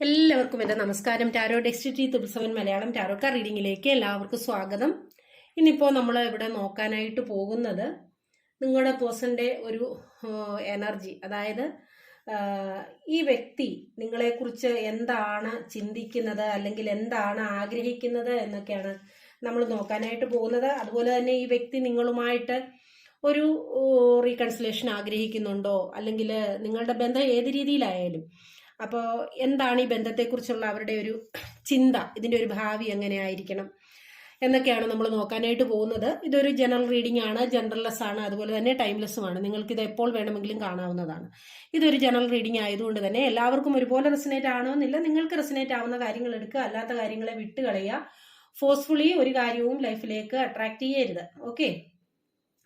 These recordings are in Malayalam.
എല്ലാവർക്കും എന്റെ നമസ്കാരം. ടാരോ ഡെക്സ്റ്റിറ്റി തുബ്സവൻ മലയാളം ടാരോക്കാർ റീഡിങ്ങിലേക്ക് എല്ലാവർക്കും സ്വാഗതം. ഇന്നിപ്പോൾ നമ്മൾ ഇവിടെ നോക്കാനായിട്ട് പോകുന്നത് നിങ്ങളുടെ പേഴ്സന്റെ ഒരു എനർജി. അതായത് ഈ വ്യക്തി നിങ്ങളെക്കുറിച്ച് എന്താണ് ചിന്തിക്കുന്നത് അല്ലെങ്കിൽ എന്താണ് ആഗ്രഹിക്കുന്നത് എന്നൊക്കെയാണ് നമ്മൾ നോക്കാനായിട്ട് പോകുന്നത്. അതുപോലെ തന്നെ ഈ വ്യക്തി നിങ്ങളുമായിട്ട് ഒരു റീകൺസിലേഷൻ ആഗ്രഹിക്കുന്നുണ്ടോ? അല്ലെങ്കിൽ നിങ്ങളുടെ ബന്ധം ഏത് രീതിയിലായാലും അപ്പോൾ എന്താണ് ഈ ബന്ധത്തെക്കുറിച്ചുള്ള അവരുടെ ഒരു ചിന്ത? ഇതിന്റെ ഒരു ഭാവി എങ്ങനെ ആയിരിക്കണം? എന്നൊക്കെയാണ് നമ്മൾ നോക്കാനായിട്ട് പോകുന്നത്. ഇതൊരു ജനറൽ റീഡിംഗ് ആണ് ജനറൽലെസ് ആണ് അതുപോലെ തന്നെ ടൈംലെസ്സുമാണ് നിങ്ങൾക്ക് ഇത് എപ്പോൾ വേണമെങ്കിലും കാണാവുന്നതാണ്. ഇതൊരു ജനറൽ റീഡിംഗ് ആയതുകൊണ്ട് തന്നെ എല്ലാവർക്കും ഒരുപോലെ റെസിനേറ്റ് ആണോന്നില്ല നിങ്ങൾക്ക് റെസിനേറ്റ് ആവുന്ന കാര്യങ്ങൾ എടുക്കുക അല്ലാത്ത കാര്യങ്ങളെ വിട്ടുകളയുക ഫോഴ്സ്ഫുള്ളി ഒരു കാര്യവും ലൈഫിലേക്ക് അട്രാക്ട് ചെയ്യരുത്. ഓക്കെ?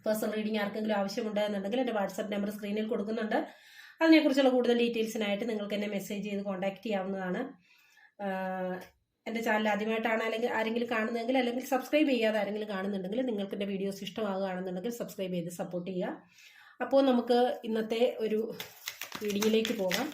പേഴ്സണൽ റീഡിംഗ് ആർക്കെങ്കിലും ആവശ്യമുണ്ടെന്നുണ്ടെങ്കിൽ എന്റെ വാട്സാപ്പ് നമ്പർ സ്ക്രീനിൽ കൊടുക്കുന്നുണ്ട്. അതിനെക്കുറിച്ചുള്ള കൂടുതൽ ഡീറ്റെയിൽസിനായിട്ട് നിങ്ങൾക്ക് എന്നെ മെസ്സേജ് ചെയ്ത് കോൺടാക്ട് ചെയ്യാവുന്നതാണ്. എന്റെ ചാനൽ ആദ്യമായിട്ടാണ് അല്ലെങ്കിൽ ആരെങ്കിലും കാണുന്നതെങ്കിൽ അല്ലെങ്കിൽ സബ്സ്ക്രൈബ് ചെയ്യാതെ ആരെങ്കിലും കാണുന്നുണ്ടെങ്കിൽ നിങ്ങൾക്ക് എന്റെ വീഡിയോസ് ഇഷ്ടമാകുകയാണെന്നുണ്ടെങ്കിൽ സബ്സ്ക്രൈബ് ചെയ്ത് സപ്പോർട്ട് ചെയ്യുക. അപ്പോൾ നമുക്ക് ഇന്നത്തെ ഒരു റീഡിങ്ങിലേക്ക് പോകാം.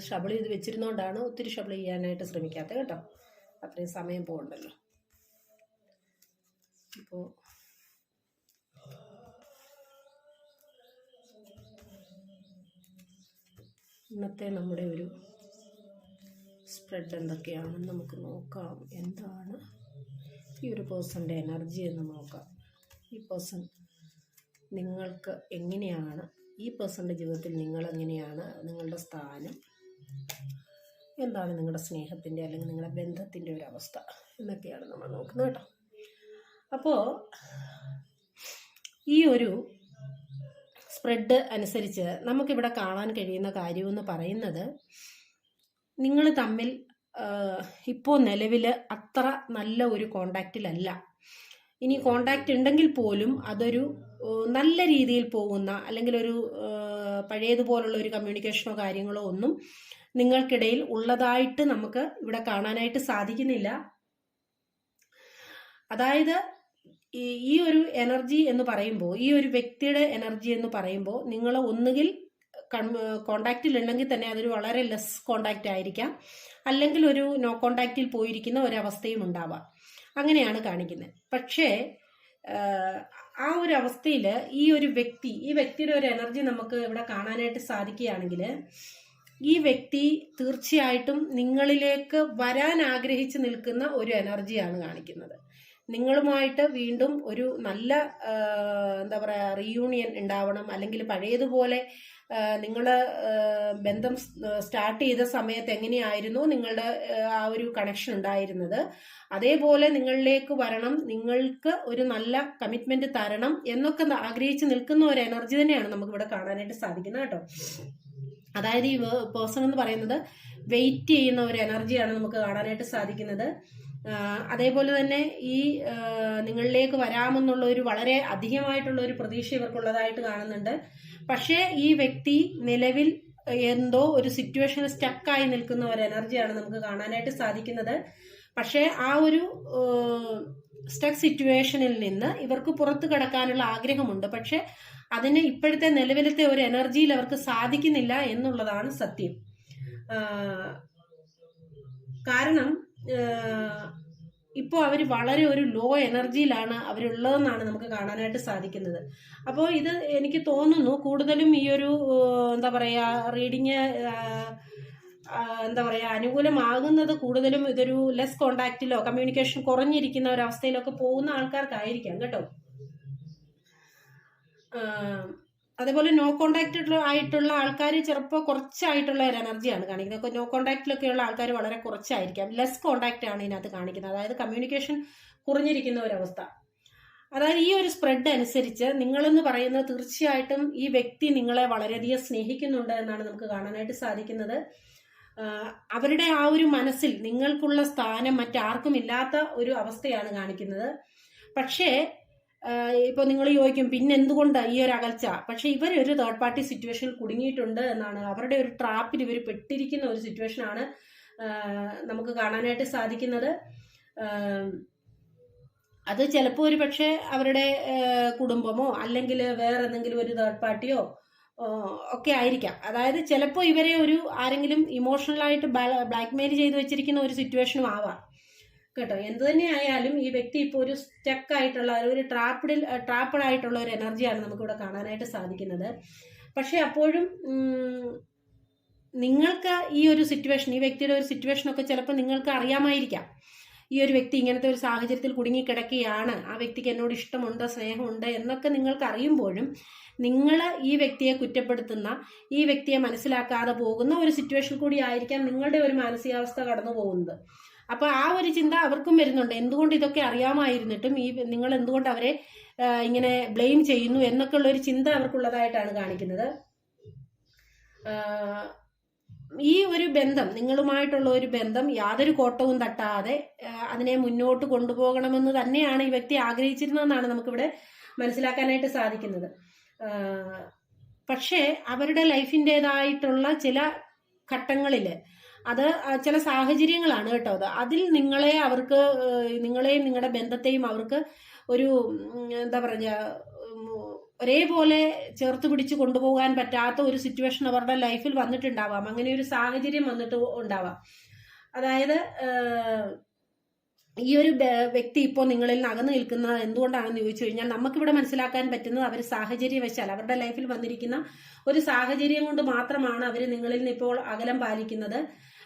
ഷബിൾ ചെയ്ത് വെച്ചിരുന്നോണ്ടാണ് ഒത്തിരി ഷബിൾ ചെയ്യാനായിട്ട് ശ്രമിക്കാത്തത് കേട്ടോ. അത്രയും സമയം പോകണ്ടല്ലോ. ഇപ്പോൾ ഇന്നത്തെ നമ്മുടെ ഒരു സ്പ്രെഡ് എന്തൊക്കെയാണെന്ന് നമുക്ക് നോക്കാം. എന്താണ്? ഈ ഒരു പേഴ്സന്റെ എനർജി എന്ന് നോക്കാം. ഈ പേഴ്സൺ നിങ്ങൾക്ക് എങ്ങനെയാണ്? ഈ പേഴ്സന്റെ ജീവിതത്തിൽ നിങ്ങൾ എങ്ങനെയാണ് നിങ്ങളുടെ സ്ഥാനം? എന്താണ് നിങ്ങളുടെ സ്നേഹത്തിന്റെ അല്ലെങ്കിൽ നിങ്ങളുടെ ബന്ധത്തിന്റെ ഒരു അവസ്ഥ എന്നൊക്കെയാണ് നമ്മൾ നോക്കുന്നത് കേട്ടോ. അപ്പോൾ ഈ ഒരു സ്പ്രെഡ് അനുസരിച്ച് നമുക്കിവിടെ കാണാൻ കഴിയുന്ന കാര്യമെന്ന് പറയുന്നത് നിങ്ങൾ തമ്മിൽ ഇപ്പോൾ നിലവിൽ അത്ര നല്ല ഒരു കോണ്ടാക്റ്റിലല്ല. ഇനി കോണ്ടാക്റ്റ് ഉണ്ടെങ്കിൽ പോലും അതൊരു നല്ല രീതിയിൽ പോകുന്ന അല്ലെങ്കിൽ ഒരു പഴയതുപോലുള്ള ഒരു കമ്മ്യൂണിക്കേഷനോ കാര്യങ്ങളോ ഒന്നും നിങ്ങൾക്കിടയിൽ ഉള്ളതായിട്ട് നമുക്ക് ഇവിടെ കാണാനായിട്ട് സാധിക്കുന്നില്ല. അതായത് ഈ ഒരു എനർജി എന്ന് പറയുമ്പോൾ ഈ ഒരു വ്യക്തിയുടെ എനർജി എന്ന് പറയുമ്പോൾ നിങ്ങൾ ഒന്നുകിൽ കോണ്ടാക്റ്റിൽ ഉണ്ടെങ്കിൽ തന്നെ അതൊരു വളരെ ലെസ് കോണ്ടാക്റ്റ് ആയിരിക്കാം. അല്ലെങ്കിൽ ഒരു നോ കോണ്ടാക്റ്റിൽ പോയിരിക്കുന്ന ഒരവസ്ഥയും ഉണ്ടാവാം. അങ്ങനെയാണ് കാണിക്കുന്നത്. പക്ഷേ ആ ഒരു അവസ്ഥയിൽ ഈ ഒരു വ്യക്തി ഈ വ്യക്തിയുടെ ഒരു എനർജി നമുക്ക് ഇവിടെ കാണാനായിട്ട് സാധിക്കുകയാണെങ്കിൽ ഈ വ്യക്തി തീർച്ചയായിട്ടും നിങ്ങളിലേക്ക് വരാൻ ആഗ്രഹിച്ച് നിൽക്കുന്ന ഒരു എനർജിയാണ് കാണിക്കുന്നത്. നിങ്ങളുമായിട്ട് വീണ്ടും ഒരു നല്ല എന്താ പറയുക റീയൂണിയൻ ഉണ്ടാവണം. അല്ലെങ്കിൽ പഴയതുപോലെ നിങ്ങൾ ബന്ധം സ്റ്റാർട്ട് ചെയ്ത സമയത്ത് എങ്ങനെയായിരുന്നു നിങ്ങളുടെ ആ ഒരു കണക്ഷൻ ഉണ്ടായിരുന്നത്? അതേപോലെ നിങ്ങളിലേക്ക് വരണം. നിങ്ങൾക്ക് ഒരു നല്ല കമ്മിറ്റ്മെന്റ് തരണം എന്നൊക്കെ ആഗ്രഹിച്ച് നിൽക്കുന്ന ഒരു എനർജി തന്നെയാണ് നമുക്ക് ഇവിടെ കാണാനായിട്ട് സാധിക്കുന്നത് കേട്ടോ. അതായത് ഈ പേഴ്സൺ എന്ന് പറയുന്നത് വെയിറ്റ് ചെയ്യുന്ന ഒരു എനർജിയാണ് നമുക്ക് കാണാനായിട്ട് സാധിക്കുന്നത്. അതേപോലെ തന്നെ ഈ നിങ്ങളിലേക്ക് വരാമെന്നുള്ള ഒരു വളരെ അധികമായിട്ടുള്ള ഒരു പ്രതീക്ഷ ഇവർക്കുള്ളതായിട്ട് കാണുന്നുണ്ട്. പക്ഷേ ഈ വ്യക്തി നിലവിൽ എന്തോ ഒരു സിറ്റുവേഷനിൽ സ്റ്റക്കായി നിൽക്കുന്ന ഒരു എനർജിയാണ് നമുക്ക് കാണാനായിട്ട് സാധിക്കുന്നത്. പക്ഷേ ആ ഒരു സ്റ്റക്ക് സിറ്റുവേഷനിൽ നിന്ന് ഇവർക്ക് പുറത്തു കടക്കാനുള്ള ആഗ്രഹമുണ്ട്. പക്ഷെ അതിന് ഇപ്പോഴത്തെ നിലവിലത്തെ ഒരു എനർജിയിൽ അവർക്ക് സാധിക്കുന്നില്ല എന്നുള്ളതാണ് സത്യം. കാരണം ഇപ്പോൾ അവർ വളരെ ഒരു ലോ എനർജിയിലാണ് അവരുള്ളതെന്നാണ് നമുക്ക് കാണാനായിട്ട് സാധിക്കുന്നത്. അപ്പോൾ ഇത് എനിക്ക് തോന്നുന്നു കൂടുതലും ഈ ഒരു എന്താ പറയുക റീഡിങ് എന്താ പറയുക അനുകൂലമാകുന്നത് കൂടുതലും ഇതൊരു ലെസ് കോണ്ടാക്റ്റിലോ കമ്മ്യൂണിക്കേഷൻ കുറഞ്ഞിരിക്കുന്ന ഒരു അവസ്ഥയിലൊക്കെ പോകുന്ന ആൾക്കാർക്കായിരിക്കാം കേട്ടോ. അതേപോലെ നോ കോണ്ടാക്ട് ആയിട്ടുള്ള ആൾക്കാർ ചിലപ്പോൾ കുറച്ചായിട്ടുള്ള ഒരു എനർജിയാണ് കാണിക്കുന്നത്. അപ്പോൾ നോ കോണ്ടാക്റ്റിലൊക്കെ ഉള്ള ആൾക്കാർ വളരെ കുറച്ചായിരിക്കാം. ലെസ് കോണ്ടാക്റ്റ് ആണ് ഇതിനകത്ത് കാണിക്കുന്നത്. അതായത് കമ്മ്യൂണിക്കേഷൻ കുറഞ്ഞിരിക്കുന്ന ഒരവസ്ഥ അതായത് ഈ ഒരു സ്പ്രെഡ് അനുസരിച്ച് നിങ്ങളെന്ന് പറയുന്നത് തീർച്ചയായിട്ടും ഈ വ്യക്തി നിങ്ങളെ വളരെയധികം സ്നേഹിക്കുന്നുണ്ട് എന്നാണ് നമുക്ക് കാണാനായിട്ട് സാധിക്കുന്നത്. അവരുടെ ആ ഒരു മനസ്സിൽ നിങ്ങൾക്കുള്ള സ്ഥാനം മറ്റാർക്കും ഇല്ലാത്ത ഒരു അവസ്ഥയാണ് കാണിക്കുന്നത്. പക്ഷേ ഇപ്പോൾ നിങ്ങൾ ചോദിക്കും പിന്നെ എന്തുകൊണ്ട് ഈ ഒരു അകൽച്ച? പക്ഷെ ഇവർ ഒരു തേർഡ് പാർട്ടി സിറ്റുവേഷനിൽ കുടുങ്ങിയിട്ടുണ്ട് എന്നാണ്. അവരുടെ ഒരു ട്രാപ്പിൽ ഇവർ പെട്ടിരിക്കുന്ന ഒരു സിറ്റുവേഷനാണ് നമുക്ക് കാണാനായിട്ട് സാധിക്കുന്നത്. അത് ചിലപ്പോൾ ഒരു പക്ഷേ അവരുടെ കുടുംബമോ അല്ലെങ്കിൽ വേറെ എന്തെങ്കിലും ഒരു തേർഡ് പാർട്ടിയോ ഒക്കെ ആയിരിക്കാം. അതായത് ചിലപ്പോൾ ഇവരെ ഒരു ആരെങ്കിലും ഇമോഷണലായിട്ട് ബ്ലാക്ക് മെയിൽ ചെയ്ത് വെച്ചിരിക്കുന്ന ഒരു സിറ്റുവേഷനും ആവാം. കേട്ടോ. എന്ത് തന്നെ ആയാലും ഈ വ്യക്തി ഇപ്പോൾ ഒരു സ്റ്റക്ക് ആയിട്ടുള്ള ഒരു ട്രാപ്പിഡിൽ ട്രാപ്പഡ് ആയിട്ടുള്ള ഒരു എനർജിയാണ് നമുക്കിവിടെ കാണാനായിട്ട് സാധിക്കുന്നത്. പക്ഷെ അപ്പോഴും നിങ്ങൾക്ക് ഈ ഒരു സിറ്റുവേഷൻ ഈ വ്യക്തിയുടെ ഒരു സിറ്റുവേഷനൊക്കെ ചിലപ്പോൾ നിങ്ങൾക്ക് അറിയാമായിരിക്കാം. ഈ ഒരു വ്യക്തി ഇങ്ങനത്തെ ഒരു സാഹചര്യത്തിൽ കുടുങ്ങിക്കിടക്കുകയാണ്. ആ വ്യക്തിക്ക് എന്നോട് ഇഷ്ടമുണ്ട് സ്നേഹമുണ്ട് എന്നൊക്കെ നിങ്ങൾക്ക് അറിയുമ്പോഴും നിങ്ങൾ ഈ വ്യക്തിയെ കുറ്റപ്പെടുത്തുന്ന ഈ വ്യക്തിയെ മനസ്സിലാക്കാതെ പോകുന്ന ഒരു സിറ്റുവേഷൻ കൂടി ആയിരിക്കാം നിങ്ങളുടെ ഒരു മാനസികാവസ്ഥ കടന്നു പോകുന്നത് അപ്പൊ ആ ഒരു ചിന്ത അവർക്കും വരുന്നുണ്ട്. എന്തുകൊണ്ട് ഇതൊക്കെ അറിയാമായിരുന്നിട്ടും ഈ നിങ്ങൾ എന്തുകൊണ്ട് അവരെ ഇങ്ങനെ ബ്ലെയിം ചെയ്യുന്നു എന്നൊക്കെ ഉള്ള ഒരു ചിന്ത അവർക്കുള്ളതായിട്ടാണ് കാണിക്കുന്നത്. ഈ ഒരു ബന്ധം നിങ്ങളുമായിട്ടുള്ള ഒരു ബന്ധം യാതൊരു കോട്ടവും തട്ടാതെ അതിനെ മുന്നോട്ട് കൊണ്ടുപോകണമെന്ന് തന്നെയാണ് ഈ വ്യക്തി ആഗ്രഹിച്ചിരുന്നതെന്നാണ് നമുക്കിവിടെ മനസ്സിലാക്കാനായിട്ട് സാധിക്കുന്നത്. പക്ഷേ അവരുടെ ലൈഫിന്റെതായിട്ടുള്ള ചില ഘട്ടങ്ങളിൽ അത് ചില സാഹചര്യങ്ങളാണ് കേട്ടോ അത്. അതിൽ നിങ്ങളെ അവർക്ക് നിങ്ങളെയും നിങ്ങളുടെ ബന്ധത്തെയും അവർക്ക് ഒരു എന്താ പറയുക ഒരേപോലെ ചേർത്ത് പിടിച്ച് കൊണ്ടുപോകാൻ പറ്റാത്ത ഒരു സിറ്റുവേഷൻ അവരുടെ ലൈഫിൽ വന്നിട്ടുണ്ടാവാം. അങ്ങനെ ഒരു സാഹചര്യം വന്നിട്ട് ഉണ്ടാവാം. അതായത് ഈ ഒരു വ്യക്തി ഇപ്പോൾ നിങ്ങളിൽ നിന്ന് അകന്നു നിൽക്കുന്നത് എന്തുകൊണ്ടാണെന്ന് ചോദിച്ചു കഴിഞ്ഞാൽ നമുക്കിവിടെ മനസ്സിലാക്കാൻ പറ്റുന്നത് അവർ സാഹചര്യം വെച്ചാൽ അവരുടെ ലൈഫിൽ വന്നിരിക്കുന്ന ഒരു സാഹചര്യം കൊണ്ട് മാത്രമാണ് അവർ നിങ്ങളിൽ നിന്ന് ഇപ്പോൾ അകലം പാലിക്കുന്നത്.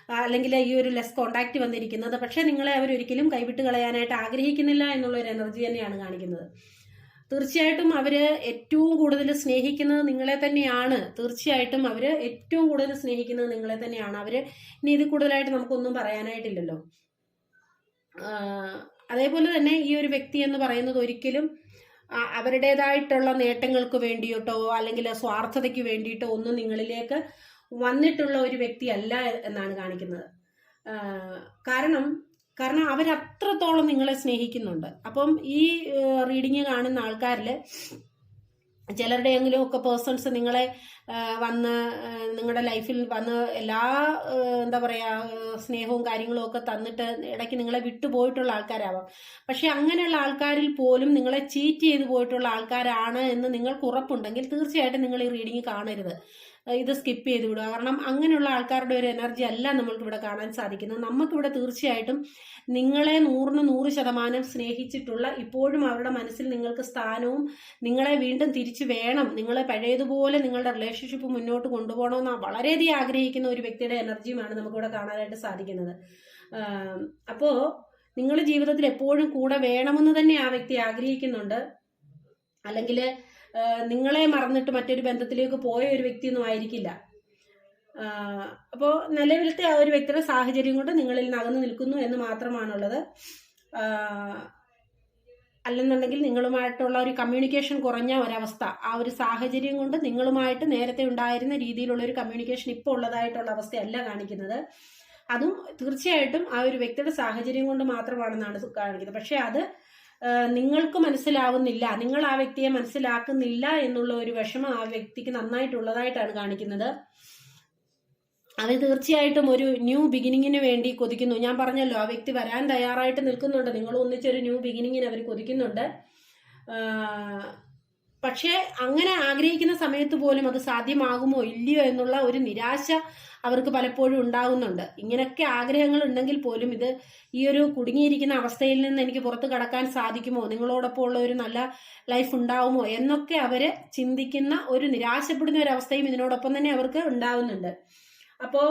അല്ലെങ്കിൽ ഈ ഒരു ലെസ് കോണ്ടാക്ട് വന്നിരിക്കുന്നത്. പക്ഷേ നിങ്ങളെ അവരൊരിക്കലും കൈവിട്ട് കളയാനായിട്ട് ആഗ്രഹിക്കുന്നില്ല എന്നുള്ള ഒരു എനർജി തന്നെയാണ് കാണിക്കുന്നത്. തീർച്ചയായിട്ടും അവർ ഏറ്റവും കൂടുതൽ സ്നേഹിക്കുന്നത് നിങ്ങളെ തന്നെയാണ്. തീർച്ചയായിട്ടും അവർ ഏറ്റവും കൂടുതൽ സ്നേഹിക്കുന്നത് നിങ്ങളെ തന്നെയാണ്. അവർ ഇനി ഇത് കൂടുതലായിട്ട് നമുക്കൊന്നും പറയാനായിട്ടില്ലല്ലോ. അതേപോലെ തന്നെ ഈ ഒരു വ്യക്തി എന്ന് പറയുന്നത് ഒരിക്കലും അവരുടേതായിട്ടുള്ള നേട്ടങ്ങൾക്ക് വേണ്ടിയിട്ടോ അല്ലെങ്കിൽ സ്വാർത്ഥതയ്ക്ക് വേണ്ടിയിട്ടോ ഒന്നും നിങ്ങളിലേക്ക് വന്നിട്ടുള്ള ഒരു വ്യക്തിയല്ല എന്നാണ് കാണിക്കുന്നത്. കാരണം കാരണം അവരത്രത്തോളം നിങ്ങളെ സ്നേഹിക്കുന്നുണ്ട്. അപ്പം ഈ റീഡിങ് കാണുന്ന ആൾക്കാരിൽ ചിലരുടെയെങ്കിലും ഒക്കെ പേഴ്സൺസ് നിങ്ങളെ വന്ന് നിങ്ങളുടെ ലൈഫിൽ വന്ന് എല്ലാ എന്താ പറയുക സ്നേഹവും കാര്യങ്ങളും ഒക്കെ തന്നിട്ട് ഇടയ്ക്ക് നിങ്ങളെ വിട്ടുപോയിട്ടുള്ള ആൾക്കാരാവാം. പക്ഷെ അങ്ങനെയുള്ള ആൾക്കാരിൽ പോലും നിങ്ങളെ ചീറ്റ് ചെയ്തു പോയിട്ടുള്ള ആൾക്കാരാണ് എന്ന് നിങ്ങൾക്ക് ഉറപ്പുണ്ടെങ്കിൽ തീർച്ചയായിട്ടും നിങ്ങൾ ഈ റീഡിങ് കാണരുത്. ഇത് സ്കിപ്പ് ചെയ്ത് വിടുക. കാരണം അങ്ങനെയുള്ള ആൾക്കാരുടെ ഒരു എനർജി അല്ല നമ്മൾക്ക് ഇവിടെ കാണാൻ സാധിക്കുന്നത്. നമുക്കിവിടെ തീർച്ചയായിട്ടും നിങ്ങളെ നൂറിന് നൂറ് ശതമാനം സ്നേഹിച്ചിട്ടുള്ള ഇപ്പോഴും അവരുടെ മനസ്സിൽ നിങ്ങൾക്ക് സ്ഥാനവും നിങ്ങളെ വീണ്ടും തിരിച്ചു വേണം. നിങ്ങളെ പഴയതുപോലെ നിങ്ങളുടെ റിലേഷൻഷിപ്പ് മുന്നോട്ട് കൊണ്ടുപോകണമെന്ന് വളരെയധികം ആഗ്രഹിക്കുന്ന ഒരു വ്യക്തിയുടെ എനർജിയുമാണ് നമുക്കിവിടെ കാണാനായിട്ട് സാധിക്കുന്നത്. അപ്പോൾ അപ്പോ നിങ്ങൾ ജീവിതത്തിൽ എപ്പോഴും കൂടെ വേണമെന്ന് തന്നെ ആ വ്യക്തി ആഗ്രഹിക്കുന്നുണ്ട്. അല്ലെങ്കിൽ നിങ്ങളെ മറന്നിട്ട് മറ്റൊരു ബന്ധത്തിലേക്ക് പോയ ഒരു വ്യക്തിയൊന്നും ആയിരിക്കില്ല. അപ്പോൾ നിലവിലത്തെ ആ ഒരു വ്യക്തിയുടെ സാഹചര്യം കൊണ്ട് നിങ്ങളിൽ നിന്ന് അകന്നു നിൽക്കുന്നു എന്ന് മാത്രമാണുള്ളത്. അല്ലെന്നുണ്ടെങ്കിൽ നിങ്ങളുമായിട്ടുള്ള ഒരു കമ്മ്യൂണിക്കേഷൻ കുറഞ്ഞ ഒരവസ്ഥ. ആ ഒരു സാഹചര്യം കൊണ്ട് നിങ്ങളുമായിട്ട് നേരത്തെ ഉണ്ടായിരുന്ന രീതിയിലുള്ള ഒരു കമ്മ്യൂണിക്കേഷൻ ഇപ്പോൾ ഉള്ളതായിട്ടുള്ള അവസ്ഥയല്ല കാണിക്കുന്നത്. അതും തീർച്ചയായിട്ടും ആ ഒരു വ്യക്തിയുടെ സാഹചര്യം കൊണ്ട് മാത്രമാണെന്നാണ് കാണിക്കുന്നത്. പക്ഷേ അത് നിങ്ങൾക്ക് മനസ്സിലാവുന്നില്ല. നിങ്ങൾ ആ വ്യക്തിയെ മനസ്സിലാക്കുന്നില്ല എന്നുള്ള ഒരു വിഷമം ആ വ്യക്തിക്ക് നന്നായിട്ടുള്ളതായിട്ടാണ് കാണിക്കുന്നത്. അവർ തീർച്ചയായിട്ടും ഒരു ന്യൂ ബിഗിനിങ്ങിന് വേണ്ടി കൊതിക്കുന്നു. ഞാൻ പറഞ്ഞല്ലോ ആ വ്യക്തി വരാൻ തയ്യാറായിട്ട് നിൽക്കുന്നുണ്ട്. നിങ്ങൾ ഒന്നിച്ചൊരു ന്യൂ ബിഗിനിങ്ങിന് അവർ കൊതിക്കുന്നുണ്ട്. പക്ഷേ അങ്ങനെ ആഗ്രഹിക്കുന്ന സമയത്ത് പോലും അത് സാധ്യമാകുമോ ഇല്ലയോ എന്നുള്ള ഒരു നിരാശ അവർക്ക് പലപ്പോഴും ഉണ്ടാകുന്നുണ്ട്. ഇങ്ങനെയൊക്കെ ആഗ്രഹങ്ങൾ ഉണ്ടെങ്കിൽ പോലും ഇത് ഈ ഒരു കുടുങ്ങിയിരിക്കുന്ന അവസ്ഥയിൽ നിന്ന് എനിക്ക് പുറത്ത് കടക്കാൻ സാധിക്കുമോ? നിങ്ങളോടൊപ്പം ഉള്ള ഒരു നല്ല ലൈഫ് ഉണ്ടാവുമോ? എന്നൊക്കെ അവർ ചിന്തിക്കുന്ന ഒരു നിരാശപ്പെടുന്ന ഒരു അവസ്ഥയും ഇതിനോടൊപ്പം തന്നെ അവർക്ക് ഉണ്ടാവുന്നുണ്ട് അപ്പോ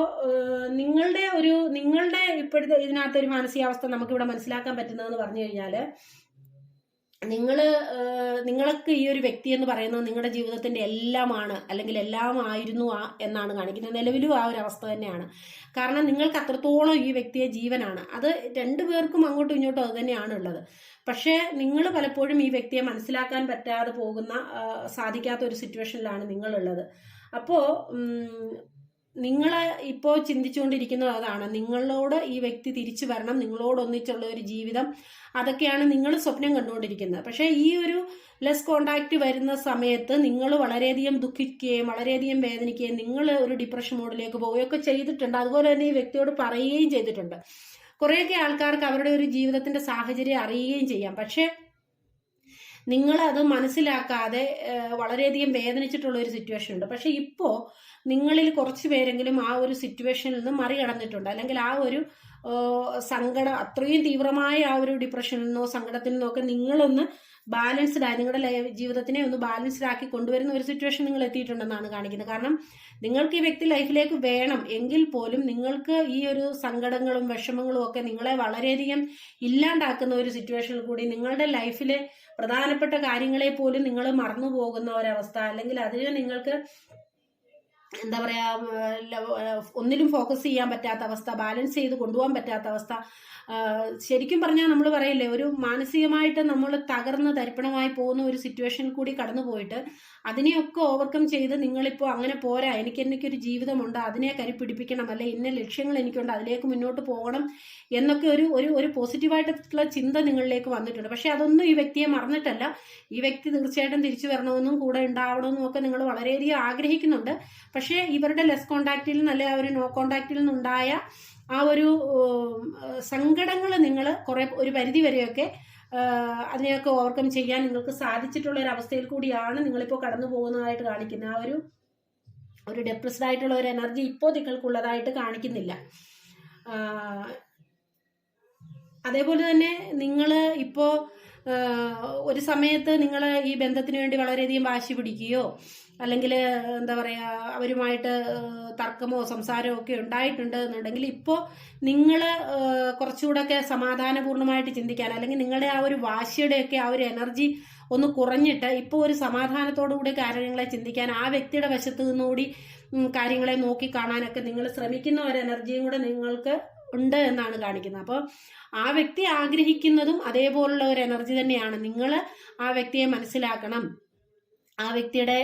നിങ്ങളുടെ ഒരു നിങ്ങളുടെ ഇപ്പോഴത്തെ ഇതിനകത്ത് ഒരു മാനസികാവസ്ഥ നമുക്കിവിടെ മനസ്സിലാക്കാൻ പറ്റുന്നതെന്ന് പറഞ്ഞു കഴിഞ്ഞാൽ നിങ്ങൾ നിങ്ങൾക്ക് ഈ ഒരു വ്യക്തി എന്ന് പറയുന്നത് നിങ്ങളുടെ ജീവിതത്തിന്റെ എല്ലാമാണ് അല്ലെങ്കിൽ എല്ലാം ആയിരുന്നു ആ എന്നാണ് കാണിക്കുന്നത്. നിലവിലും ആ ഒരു അവസ്ഥ തന്നെയാണ്. കാരണം നിങ്ങൾക്ക് അത്രത്തോളം ഈ വ്യക്തിയെ ജീവനാണ്. അത് രണ്ടു പേർക്കും അങ്ങോട്ടും ഇങ്ങോട്ടും അത് തന്നെയാണ് ഉള്ളത്. പക്ഷേ നിങ്ങൾ പലപ്പോഴും ഈ വ്യക്തിയെ മനസ്സിലാക്കാൻ പറ്റാതെ പോകുന്ന സാധിക്കാത്ത ഒരു സിറ്റുവേഷനിലാണ് നിങ്ങളുള്ളത്. അപ്പോൾ നിങ്ങൾ ഇപ്പോൾ ചിന്തിച്ചുകൊണ്ടിരിക്കുന്നത് അതാണ്. നിങ്ങളോട് ഈ വ്യക്തി തിരിച്ചു വരണം നിങ്ങളോട് ഒന്നിച്ചുള്ള ഒരു ജീവിതം. അതൊക്കെയാണ് നിങ്ങൾ സ്വപ്നം കണ്ടുകൊണ്ടിരിക്കുന്നത്. പക്ഷേ ഈ ഒരു ലെസ് കോണ്ടാക്ട് വരുന്ന സമയത്ത് നിങ്ങൾ വളരെയധികം ദുഃഖിക്കുകയും വളരെയധികം വേദനിക്കുകയും നിങ്ങൾ ഒരു ഡിപ്രഷൻ മോഡിലേക്ക് പോവുകയൊക്കെ ചെയ്തിട്ടുണ്ട്. അതുപോലെ തന്നെ ഈ വ്യക്തിയോട് പറയുകയും ചെയ്തിട്ടുണ്ട്. കുറേയൊക്കെ ആൾക്കാർക്ക് അവരുടെ ഒരു ജീവിതത്തിന്റെ സാഹചര്യം അറിയുകയും ചെയ്യാം. പക്ഷേ നിങ്ങൾ അത് മനസ്സിലാക്കാതെ വളരെയധികം വേദനിച്ചിട്ടുള്ള ഒരു സിറ്റുവേഷൻ ഉണ്ട്. പക്ഷെ ഇപ്പോ നിങ്ങളിൽ കുറച്ച് പേരെങ്കിലും ആ ഒരു സിറ്റുവേഷനിൽ നിന്ന് മറികടന്നിട്ടുണ്ട്. അല്ലെങ്കിൽ ആ ഒരു സങ്കടം അത്രയും തീവ്രമായ ആ ഒരു ഡിപ്രഷനിൽ നിന്നോ സങ്കടത്തിൽ നിന്നോ ഒക്കെ നിങ്ങളൊന്ന് ബാലൻസ്ഡ് ആയി നിങ്ങളുടെ ജീവിതത്തിനെ ഒന്ന് ബാലൻസ്ഡ് ആക്കി കൊണ്ടുവരുന്ന ഒരു സിറ്റുവേഷൻ നിങ്ങൾ എത്തിയിട്ടുണ്ടെന്നാണ് കാണിക്കുന്നത്. കാരണം നിങ്ങൾക്ക് ഈ വ്യക്തി ലൈഫിലേക്ക് വേണം എങ്കിൽ പോലും നിങ്ങൾക്ക് ഈ ഒരു സങ്കടങ്ങളും വിഷമങ്ങളും ഒക്കെ നിങ്ങളെ വളരെയധികം ഇല്ലാണ്ടാക്കുന്ന ഒരു സിറ്റുവേഷനിൽ കൂടി നിങ്ങളുടെ ലൈഫിലെ പ്രധാനപ്പെട്ട കാര്യങ്ങളെ പോലും നിങ്ങൾ മറന്നു പോകുന്ന ഒരവസ്ഥ അല്ലെങ്കിൽ അതിന് നിങ്ങൾക്ക് എന്താ പറയാ ഒന്നിലും ഫോക്കസ് ചെയ്യാൻ പറ്റാത്ത അവസ്ഥ ബാലൻസ് ചെയ്ത് കൊണ്ടുപോകാൻ പറ്റാത്ത അവസ്ഥ. ശരിക്കും പറഞ്ഞാൽ നമ്മൾ പറയില്ലേ ഒരു മാനസികമായിട്ട് നമ്മൾ തകർന്ന് തരിപ്പണമായി പോകുന്ന ഒരു സിറ്റുവേഷനിൽ കൂടി കടന്നു പോയിട്ട് അതിനെയൊക്കെ ഓവർകം ചെയ്ത് നിങ്ങളിപ്പോൾ അങ്ങനെ പോരാ എനിക്ക് എനിക്കൊരു ജീവിതമുണ്ട് അതിനെ കരിപ്പിടിപ്പിക്കണം അല്ലെ ഇന്ന ലക്ഷ്യങ്ങൾ എനിക്കുണ്ട് അതിലേക്ക് മുന്നോട്ട് പോകണം എന്നൊക്കെ ഒരു ഒരു ഒരു പോസിറ്റീവായിട്ടുള്ള ചിന്ത നിങ്ങളിലേക്ക് വന്നിട്ടുണ്ട്. പക്ഷെ അതൊന്നും ഈ വ്യക്തിയെ മറന്നിട്ടല്ല. ഈ വ്യക്തി തീർച്ചയായിട്ടും തിരിച്ചു വരണമെന്നും കൂടെ ഉണ്ടാവണമെന്നും ഒക്കെ നിങ്ങൾ വളരെയധികം ആഗ്രഹിക്കുന്നുണ്ട്. പക്ഷേ ഇവരുടെ ലെസ് കോണ്ടാക്റ്റിൽ നിന്ന് അല്ലെ ആ ഒരു നോ കോണ്ടാക്റ്റിൽ നിന്നുണ്ടായ ആ ഒരു സങ്കടങ്ങൾ നിങ്ങൾ കുറെ ഒരു പരിധി വരെയൊക്കെ അതിനെയൊക്കെ ഓവർകം ചെയ്യാൻ നിങ്ങൾക്ക് സാധിച്ചിട്ടുള്ള ഒരു അവസ്ഥയിൽ കൂടിയാണ് നിങ്ങളിപ്പോൾ കടന്നു പോകുന്നതായിട്ട് കാണിക്കുന്നത്. ആ ഒരു ഒരു ഡെപ്രസ്ഡ് ആയിട്ടുള്ള ഒരു എനർജി ഇപ്പോൾ നിങ്ങൾക്കുള്ളതായിട്ട് കാണിക്കുന്നില്ല. അതേപോലെ തന്നെ നിങ്ങൾ ഇപ്പോൾ ഒരു സമയത്ത് നിങ്ങൾ ഈ ബന്ധത്തിന് വേണ്ടി വളരെയധികം വാശി പിടിക്കുകയോ അല്ലെങ്കിൽ എന്താ പറയുക അവരുമായിട്ട് തർക്കമോ സംസാരമോ ഒക്കെ ഉണ്ടായിട്ടുണ്ട് എന്നുണ്ടെങ്കിൽ ഇപ്പോൾ നിങ്ങൾ കുറച്ചുകൂടെയൊക്കെ സമാധാനപൂർണമായിട്ട് ചിന്തിക്കാൻ അല്ലെങ്കിൽ നിങ്ങളുടെ ആ ഒരു വാശിയുടെയൊക്കെ ആ ഒരു എനർജി ഒന്ന് കുറഞ്ഞിട്ട് ഇപ്പോൾ ഒരു സമാധാനത്തോടു കൂടി കാര്യങ്ങളെ ചിന്തിക്കാൻ ആ വ്യക്തിയുടെ വശത്ത് നിന്നുകൂടി കാര്യങ്ങളെ നോക്കി കാണാനൊക്കെ നിങ്ങൾ ശ്രമിക്കുന്ന ഒരു എനർജിയും കൂടെ നിങ്ങൾക്ക് ഉണ്ട് എന്നാണ് കാണിക്കുന്നത്. അപ്പോൾ ആ വ്യക്തി ആഗ്രഹിക്കുന്നതും അതേപോലുള്ള ഒരു എനർജി തന്നെയാണ്. നിങ്ങൾ ആ വ്യക്തിയെ മനസ്സിലാക്കണം. ആ വ്യക്തിയുടെ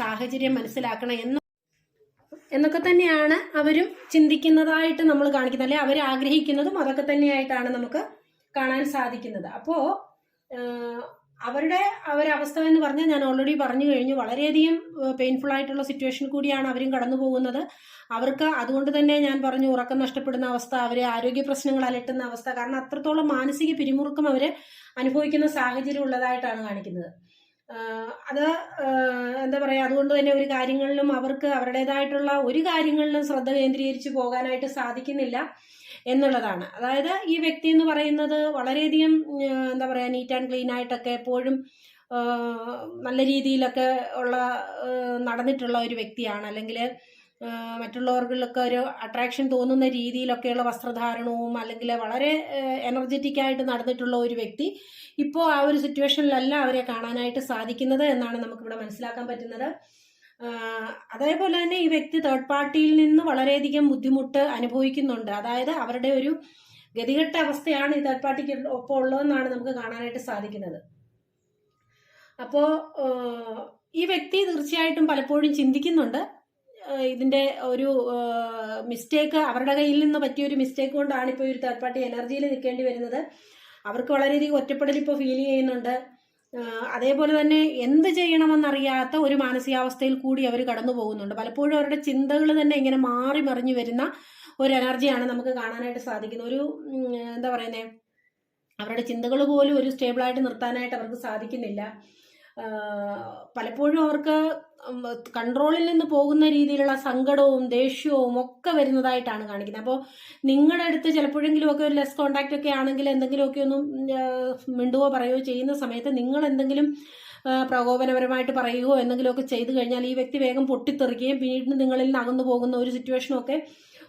സാഹചര്യം മനസ്സിലാക്കണം എന്ന് എന്നൊക്കെ തന്നെയാണ് അവരും ചിന്തിക്കുന്നതായിട്ട് നമ്മൾ കാണിക്കുന്നത്. അല്ലെ അവർ ആഗ്രഹിക്കുന്നതും അതൊക്കെ തന്നെയായിട്ടാണ് നമുക്ക് കാണാൻ സാധിക്കുന്നത്. അപ്പോ അവരുടെ അവരവസ്ഥ എന്ന് പറഞ്ഞാൽ ഞാൻ ഓൾറെഡി പറഞ്ഞു കഴിഞ്ഞു. വളരെയധികം പെയിൻഫുൾ ആയിട്ടുള്ള സിറ്റുവേഷൻ കൂടിയാണ് അവരും കടന്നു പോകുന്നത്. അവർക്ക് അതുകൊണ്ട് തന്നെ ഞാൻ പറഞ്ഞു ഉറക്കം നഷ്ടപ്പെടുന്ന അവസ്ഥ അവരെ ആരോഗ്യ പ്രശ്നങ്ങൾ അലട്ടുന്ന അവസ്ഥ. കാരണം അത്രത്തോളം മാനസിക പിരിമുറുക്കം അവർ അനുഭവിക്കുന്ന സാഹചര്യം ഉള്ളതായിട്ടാണ് കാണിക്കുന്നത്. അത് എന്താ പറയാ അതുകൊണ്ട് തന്നെ ഒരു കാര്യങ്ങളിലും അവർക്ക് അവരുടേതായിട്ടുള്ള ഒരു കാര്യങ്ങളിലും ശ്രദ്ധ കേന്ദ്രീകരിച്ച് പോകാനായിട്ട് സാധിക്കുന്നില്ല എന്നുള്ളതാണ്. അതായത് ഈ വ്യക്തി എന്ന് പറയുന്നത് വളരെയധികം എന്താ പറയാ നീറ്റ് ആൻഡ് ക്ലീൻ ആയിട്ടൊക്കെ എപ്പോഴും നല്ല രീതിയിലൊക്കെ ഉള്ള നടന്നിട്ടുള്ള ഒരു വ്യക്തിയാണ്. അല്ലെങ്കിൽ മറ്റുള്ളവർക്കൊക്കെ ഒരു അട്രാക്ഷൻ തോന്നുന്ന രീതിയിലൊക്കെയുള്ള വസ്ത്രധാരണവും അല്ലെങ്കിൽ വളരെ എനർജറ്റിക് ആയിട്ട് നടന്നിട്ടുള്ള ഒരു വ്യക്തി ഇപ്പോൾ ആ ഒരു സിറ്റുവേഷനിലല്ല അവരെ കാണാനായിട്ട് സാധിക്കുന്നത് എന്നാണ് നമുക്കിവിടെ മനസ്സിലാക്കാൻ പറ്റുന്നത്. അതേപോലെ തന്നെ ഈ വ്യക്തി തേർഡ് പാർട്ടിയിൽ നിന്ന് വളരെയധികം ബുദ്ധിമുട്ട് അനുഭവിക്കുന്നുണ്ട്. അതായത് അവരുടെ ഒരു ഗതികെട്ട അവസ്ഥയാണ് ഈ തേർഡ് പാർട്ടിക്ക് ഒപ്പം ഉള്ളതെന്നാണ് നമുക്ക് കാണാനായിട്ട് സാധിക്കുന്നത്. അപ്പോൾ ഈ വ്യക്തി തീർച്ചയായിട്ടും പലപ്പോഴും ചിന്തിക്കുന്നുണ്ട്. ഇതിന്റെ ഒരു മിസ്റ്റേക്ക് അവരുടെ കയ്യിൽ നിന്ന് പറ്റിയ ഒരു മിസ്റ്റേക്ക് കൊണ്ടാണ് ഇപ്പോൾ ഒരു തേർഡ് പാർട്ടി എനർജിയിൽ നിൽക്കേണ്ടി വരുന്നത്. അവർക്ക് വളരെയധികം ഒറ്റപ്പെടൽ ഇപ്പോൾ ഫീൽ ചെയ്യുന്നുണ്ട്. അതേപോലെ തന്നെ എന്ത് ചെയ്യണമെന്നറിയാത്ത ഒരു മാനസികാവസ്ഥയിൽ കൂടി അവർ കടന്നു പോകുന്നുണ്ട്. പലപ്പോഴും അവരുടെ ചിന്തകൾ തന്നെ ഇങ്ങനെ മാറി മറിഞ്ഞു വരുന്ന ഒരു എനർജിയാണ് നമുക്ക് കാണാനായിട്ട് സാധിക്കുന്നത്. ഒരു എന്താ പറയുന്നത് അവരുടെ ചിന്തകൾ പോലും ഒരു സ്റ്റേബിളായിട്ട് നിർത്താനായിട്ട് അവർക്ക് സാധിക്കുന്നില്ല. പലപ്പോഴും അവർക്ക് കൺട്രോളിൽ നിന്ന് പോകുന്ന രീതിയിലുള്ള സങ്കടവും ദേഷ്യവും ഒക്കെ വരുന്നതായിട്ടാണ് കാണിക്കുന്നത്. അപ്പോൾ നിങ്ങളുടെ അടുത്ത് ചിലപ്പോഴെങ്കിലും ഒക്കെ ഒരു ലെസ് കോണ്ടാക്ട് ഒക്കെ ആണെങ്കിൽ എന്തെങ്കിലുമൊക്കെ ഒന്നും മിണ്ടുകയോ പറയുകയോ ചെയ്യുന്ന സമയത്ത് നിങ്ങൾ എന്തെങ്കിലും പ്രകോപനപരമായിട്ട് പറയുകയോ എന്തെങ്കിലുമൊക്കെ ചെയ്തു കഴിഞ്ഞാൽ ഈ വ്യക്തി വേഗം പൊട്ടിത്തെറിക്കുകയും പിന്നീട് നിങ്ങളിൽ നിന്ന് അകന്നു പോകുന്ന ഒരു സിറ്റുവേഷനൊക്കെ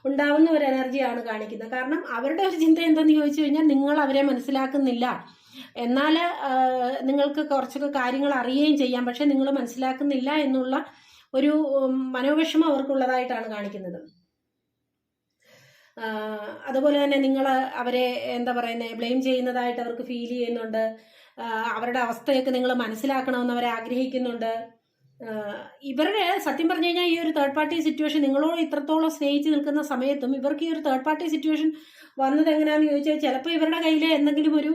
ഉണ്ടാവുന്ന ഒരു എനർജിയാണ് കാണിക്കുന്നത്. കാരണം അവരുടെ ഒരു ചിന്ത എന്തെന്ന് ചോദിച്ചു കഴിഞ്ഞാൽ നിങ്ങൾ അവരെ മനസ്സിലാക്കുന്നില്ല. എന്നാൽ നിങ്ങൾക്ക് കുറച്ചൊക്കെ കാര്യങ്ങൾ അറിയുകയും ചെയ്യാം. പക്ഷെ നിങ്ങൾ മനസ്സിലാക്കുന്നില്ല എന്നുള്ള ഒരു മനോവിഷമം അവർക്കുള്ളതായിട്ടാണ് കാണിക്കുന്നത്. അതുപോലെ തന്നെ നിങ്ങൾ അവരെ എന്താ പറയുന്നത് ബ്ലെയിം ചെയ്യുന്നതായിട്ട് അവർക്ക് ഫീൽ ചെയ്യുന്നുണ്ട്. അവരുടെ അവസ്ഥയൊക്കെ നിങ്ങൾ മനസ്സിലാക്കണമെന്ന് അവരെ ആഗ്രഹിക്കുന്നുണ്ട്. ഇവരുടെ സത്യം പറഞ്ഞു കഴിഞ്ഞാൽ ഈ ഒരു തേർഡ് പാർട്ടി സിറ്റുവേഷൻ നിങ്ങളോട് ഇത്രത്തോളം സ്നേഹിച്ച് നിൽക്കുന്ന സമയത്തും ഇവർക്ക് ഈ ഒരു തേർഡ് പാർട്ടി സിറ്റുവേഷൻ വന്നത് എങ്ങനെയാണെന്ന് ചോദിച്ചാൽ ചിലപ്പോൾ ഇവരുടെ കയ്യിൽ എന്തെങ്കിലും ഒരു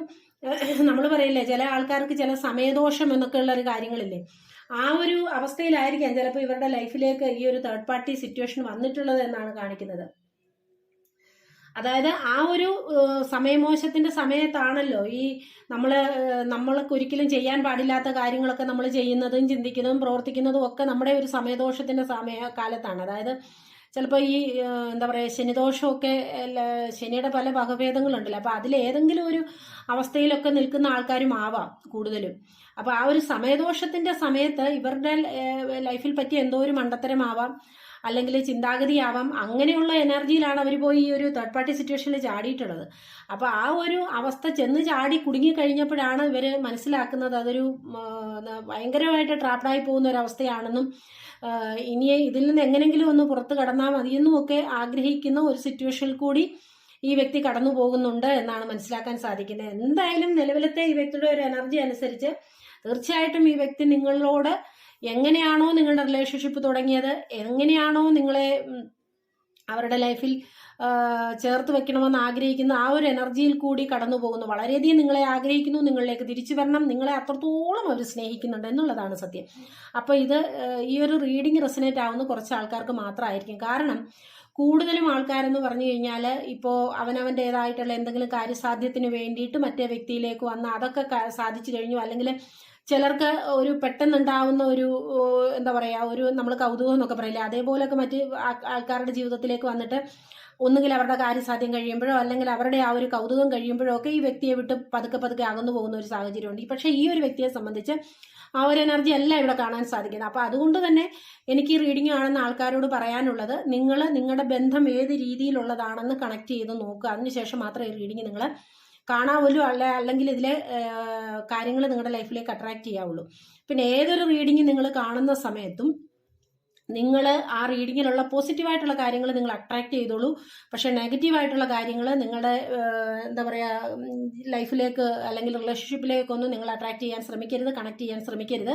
നമ്മൾ പറയില്ലേ ചില ആൾക്കാർക്ക് ചില സമയദോഷം എന്നൊക്കെ ഉള്ള ഒരു കാര്യങ്ങളില്ലേ. ആ ഒരു അവസ്ഥയിലായിരിക്കാം ചിലപ്പോൾ ഇവരുടെ ലൈഫിലേക്ക് ഈ ഒരു തേർഡ് പാർട്ടി സിറ്റുവേഷൻ വന്നിട്ടുള്ളത് എന്നാണ് കാണിക്കുന്നത്. അതായത് ആ ഒരു സമയമോശത്തിന്റെ സമയത്താണല്ലോ ഈ നമ്മൾ നമ്മൾക്ക് ഒരിക്കലും ചെയ്യാൻ പാടില്ലാത്ത കാര്യങ്ങളൊക്കെ നമ്മൾ ചെയ്യുന്നതും ചിന്തിക്കുന്നതും പ്രവർത്തിക്കുന്നതും ഒക്കെ നമ്മുടെ ഒരു സമയദോഷത്തിന്റെ സമയ കാലത്താണ്. അതായത് ചിലപ്പോൾ ഈ എന്താ പറയുക ശനിദോഷമൊക്കെ ശനിയുടെ പല വകഭേദങ്ങളുണ്ടല്ലോ. അപ്പോൾ അതിലേതെങ്കിലും ഒരു അവസ്ഥയിലൊക്കെ നിൽക്കുന്ന ആൾക്കാരും ആവാം കൂടുതലും. അപ്പോൾ ആ ഒരു സമയദോഷത്തിന്റെ സമയത്ത് ഇവരുടെ ലൈഫിൽ പറ്റിയ എന്തോ ഒരു മണ്ടത്തരമാവാം അല്ലെങ്കിൽ ചിന്താഗതിയാവാം അങ്ങനെയുള്ള എനർജിയിലാണ് അവർ പോയി ഈ ഒരു തേർഡ് പാർട്ടി സിറ്റുവേഷനിൽ ചാടിയിട്ടുള്ളത്. അപ്പോൾ ആ ഒരു അവസ്ഥ ചെന്ന് ചാടി കുടുങ്ങി കഴിഞ്ഞപ്പോഴാണ് ഇവർ മനസ്സിലാക്കുന്നത് അതൊരു ഭയങ്കരമായിട്ട് ട്രാപ്ഡായി പോകുന്ന ഒരു അവസ്ഥയാണെന്നും ഇനി ഇതിൽ നിന്ന് എങ്ങനെങ്കിലും ഒന്ന് പുറത്ത് കടന്നാൽ മതിയെന്നും ഒക്കെ ആഗ്രഹിക്കുന്ന ഒരു സിറ്റുവേഷനിൽ കൂടി ഈ വ്യക്തി കടന്നു പോകുന്നുണ്ട് എന്നാണ് മനസ്സിലാക്കാൻ സാധിക്കുന്നത്. എന്തായാലും നിലവിലത്തെ ഈ വ്യക്തിയുടെ ഒരു എനർജി അനുസരിച്ച് തീർച്ചയായിട്ടും ഈ വ്യക്തി നിങ്ങളോട് എങ്ങനെയാണോ നിങ്ങളുടെ റിലേഷൻഷിപ്പ് തുടങ്ങിയത് എങ്ങനെയാണോ നിങ്ങളെ അവരുടെ ലൈഫിൽ ചേർത്ത് വെക്കണമെന്ന് ആഗ്രഹിക്കുന്ന ആ ഒരു എനർജിയിൽ കൂടി കടന്നു പോകുന്നു. വളരെയധികം നിങ്ങളെ ആഗ്രഹിക്കുന്നു നിങ്ങളിലേക്ക് തിരിച്ചു വരണം നിങ്ങളെ അത്രത്തോളം അവർ സ്നേഹിക്കുന്നുണ്ട് എന്നുള്ളതാണ് സത്യം. അപ്പോൾ ഇത് ഈ ഒരു റീഡിംഗ് റെസനേറ്റ് ആവുന്ന കുറച്ച് ആൾക്കാർക്ക് മാത്രമായിരിക്കും. കാരണം കൂടുതലും ആൾക്കാരെന്ന് പറഞ്ഞു കഴിഞ്ഞാൽ ഇപ്പോൾ അവനവന്റേതായിട്ടുള്ള എന്തെങ്കിലും കാര്യസാധ്യത്തിന് വേണ്ടിയിട്ട് മറ്റേ വ്യക്തിയിലേക്ക് വന്ന് അതൊക്കെ സാധിച്ചു കഴിഞ്ഞു. അല്ലെങ്കിൽ ചിലർക്ക് ഒരു പെട്ടെന്നുണ്ടാവുന്ന ഒരു എന്താ പറയുക ഒരു നമ്മൾ കൗതുകം എന്നൊക്കെ പറയില്ലേ? അതേപോലെയൊക്കെ മറ്റ് ആൾക്കാരുടെ ജീവിതത്തിലേക്ക് വന്നിട്ട് ഒന്നുകിൽ അവരുടെ കാര്യസാധ്യം കഴിയുമ്പോഴോ അല്ലെങ്കിൽ അവരുടെ ആ ഒരു കൗതുകം കഴിയുമ്പോഴോ ഒക്കെ ഈ വ്യക്തിയെ വിട്ട് പതുക്കെ പതുക്കെ അകന്നു പോകുന്ന ഒരു സാഹചര്യമുണ്ട്. പക്ഷേ ഈ ഒരു വ്യക്തിയെ സംബന്ധിച്ച് ആ ഒരു എനർജി അല്ല ഇവിടെ കാണാൻ സാധിക്കുന്നത്. അപ്പോൾ അതുകൊണ്ട് തന്നെ എനിക്ക് റീഡിംഗ് ആണെന്ന് ആൾക്കാരോട് പറയാനുള്ളത് നിങ്ങൾ നിങ്ങളുടെ ബന്ധം ഏത് രീതിയിലുള്ളതാണെന്ന് കണക്ട് ചെയ്ത് നോക്കുക. അതിനുശേഷം മാത്രമേ റീഡിംഗ് നിങ്ങൾ കാണാവുള്ളൂ അല്ല അല്ലെങ്കിൽ ഇതിലെ കാര്യങ്ങൾ നിങ്ങളുടെ ലൈഫിലേക്ക് അട്രാക്ട് ചെയ്യാവുള്ളൂ. പിന്നെ ഏതൊരു റീഡിംഗ് നിങ്ങൾ കാണുന്ന സമയത്തും നിങ്ങൾ ആ റീഡിങ്ങിലുള്ള പോസിറ്റീവായിട്ടുള്ള കാര്യങ്ങൾ നിങ്ങൾ അട്രാക്ട് ചെയ്തോളൂ. പക്ഷേ നെഗറ്റീവായിട്ടുള്ള കാര്യങ്ങൾ നിങ്ങളുടെ എന്താ പറയുക ലൈഫിലേക്ക് അല്ലെങ്കിൽ റിലേഷൻഷിപ്പിലേക്കൊന്നും നിങ്ങൾ അട്രാക്ട് ചെയ്യാൻ ശ്രമിക്കരുത് കണക്ട് ചെയ്യാൻ ശ്രമിക്കരുത്.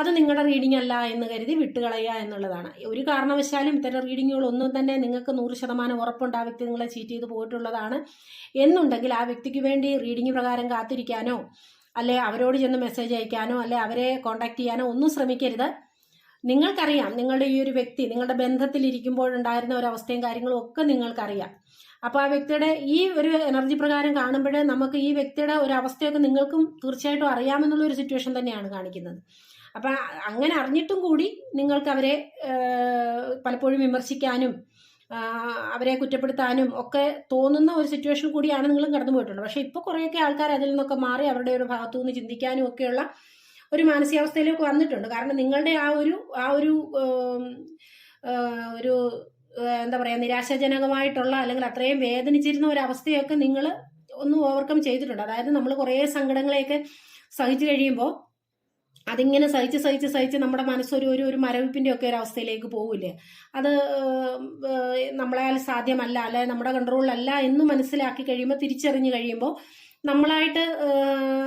അത് നിങ്ങളുടെ റീഡിംഗ് അല്ല എന്ന് കരുതി വിട്ടുകളയുക എന്നുള്ളതാണ്. ഒരു കാരണവശാലും ഇത്തരം റീഡിങ്ങുകളൊന്നും തന്നെ നിങ്ങൾക്ക് നൂറ് ശതമാനം ഉറപ്പുണ്ട് ആ വ്യക്തി നിങ്ങളെ ചീറ്റ് ചെയ്ത് പോയിട്ടുള്ളതാണ്. എന്നുണ്ടെങ്കിൽ ആ വ്യക്തിക്ക് വേണ്ടി റീഡിംഗ് പ്രകാരം കാത്തിരിക്കാനോ അല്ലെ അവരോട് ചെന്ന് മെസ്സേജ് അയക്കാനോ അല്ലെ അവരെ കോണ്ടാക്ട് ചെയ്യാനോ ഒന്നും ശ്രമിക്കരുത്. നിങ്ങൾക്കറിയാം നിങ്ങളുടെ ഈ ഒരു വ്യക്തി നിങ്ങളുടെ ബന്ധത്തിലിരിക്കുമ്പോഴുണ്ടായിരുന്ന ഒരു അവസ്ഥയും കാര്യങ്ങളും ഒക്കെ നിങ്ങൾക്കറിയാം. അപ്പോൾ ആ വ്യക്തിയുടെ ഈ ഒരു എനർജി പ്രകാരം കാണുമ്പോൾ നമുക്ക് ഈ വ്യക്തിയുടെ ഒരു അവസ്ഥയൊക്കെ നിങ്ങൾക്കും തീർച്ചയായിട്ടും അറിയാമെന്നുള്ള ഒരു സിറ്റുവേഷൻ തന്നെയാണ് കാണിക്കുന്നത്. അപ്പം അങ്ങനെ അറിഞ്ഞിട്ടും കൂടി നിങ്ങൾക്ക് അവരെ പലപ്പോഴും വിമർശിക്കാനും അവരെ കുറ്റപ്പെടുത്താനും ഒക്കെ തോന്നുന്ന ഒരു സിറ്റുവേഷൻ കൂടിയാണ് നിങ്ങളും കടന്നു പോയിട്ടുള്ളത് പക്ഷേ ഇപ്പോൾ കുറേയൊക്കെ ആൾക്കാർ അതിൽ നിന്നൊക്കെ മാറി അവരുടെ ഒരു ഭാഗത്തു നിന്ന് ചിന്തിക്കാനും ഒക്കെയുള്ള ഒരു മാനസികാവസ്ഥയിലേക്ക് വന്നിട്ടുണ്ട്. കാരണം നിങ്ങളുടെ ആ ഒരു ആ ഒരു ഒരു എന്താ പറയുക നിരാശാജനകമായിട്ടുള്ള അല്ലെങ്കിൽ അത്രയും വേദനിച്ചിരുന്ന ഒരു അവസ്ഥയൊക്കെ നിങ്ങൾ ഒന്ന് ഓവർകം ചെയ്തിട്ടുണ്ട്. അതായത് നമ്മൾ കുറേ സങ്കടങ്ങളെയൊക്കെ സഹിച്ചു കഴിയുമ്പോൾ അതിങ്ങനെ സഹിച്ച് സഹിച്ച് സഹിച്ച് നമ്മുടെ മനസ്സൊരു ഒരു ഒരു മരവിപ്പിന്റെ ഒക്കെ ഒരു അവസ്ഥയിലേക്ക് പോകില്ലേ അത് നമ്മളാൽ സാധ്യമല്ല അല്ലെ നമ്മുടെ കൺട്രോളിലല്ല എന്ന് മനസ്സിലാക്കി കഴിയുമ്പോൾ തിരിച്ചറിഞ്ഞു കഴിയുമ്പോൾ നമ്മളായിട്ട്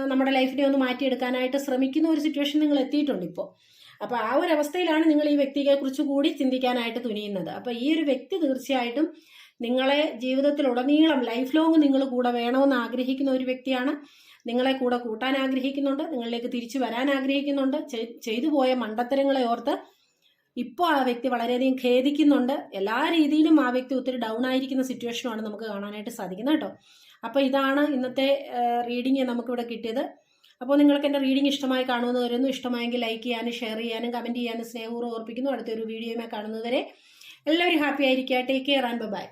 നമ്മുടെ ലൈഫിനെ ഒന്ന് മാറ്റിയെടുക്കാനായിട്ട് ശ്രമിക്കുന്ന ഒരു സിറ്റുവേഷൻ നിങ്ങൾ എത്തിയിട്ടുണ്ട് ഇപ്പോൾ. അപ്പോൾ ആ ഒരു അവസ്ഥയിലാണ് നിങ്ങൾ ഈ വ്യക്തിയെ കുറിച്ച് കൂടി ചിന്തിക്കാനായിട്ട് തുനിയുന്നത്. അപ്പോൾ ഈ ഒരു വ്യക്തി തീർച്ചയായിട്ടും നിങ്ങളെ ജീവിതത്തിലുടനീളം ലൈഫ് ലോങ് നിങ്ങൾ കൂടെ വേണമെന്ന് ആഗ്രഹിക്കുന്ന ഒരു വ്യക്തിയാണ്. നിങ്ങളെ കൂടെ കൂട്ടാൻ ആഗ്രഹിക്കുന്നുണ്ട് നിങ്ങളിലേക്ക് തിരിച്ചു വരാൻ ആഗ്രഹിക്കുന്നുണ്ട്. ചെയ്- ചെയ്തു പോയ മണ്ടത്തരങ്ങളെ ഓർത്ത് ഇപ്പോൾ ആ വ്യക്തി വളരെയധികം ഖേദിക്കുന്നുണ്ട്. എല്ലാ രീതിയിലും ആ വ്യക്തി ഒത്തിരി ഡൗൺ ആയിരിക്കുന്ന സിറ്റുവേഷനുമാണ് നമുക്ക് കാണാനായിട്ട് സാധിക്കുന്നത് കേട്ടോ. അപ്പോൾ ഇതാണ് ഇന്നത്തെ റീഡിങ് നമുക്കിവിടെ കിട്ടിയത്. അപ്പോൾ നിങ്ങൾക്ക് എന്റെ റീഡിംഗ് ഇഷ്ടമായി കാണുമെന്ന് വരുന്നു. ഇഷ്ടമായെങ്കിൽ ലൈക്ക് ചെയ്യാനും ഷെയർ ചെയ്യാനും കമന്റ് ചെയ്യാനും സ്നേഹപൂർവം ഓർപ്പിക്കുന്നു. അടുത്തൊരു വീഡിയോയുമായി കാണുന്നതുവരെ എല്ലാവരും ഹാപ്പി ആയിരിക്കുക. Take care and by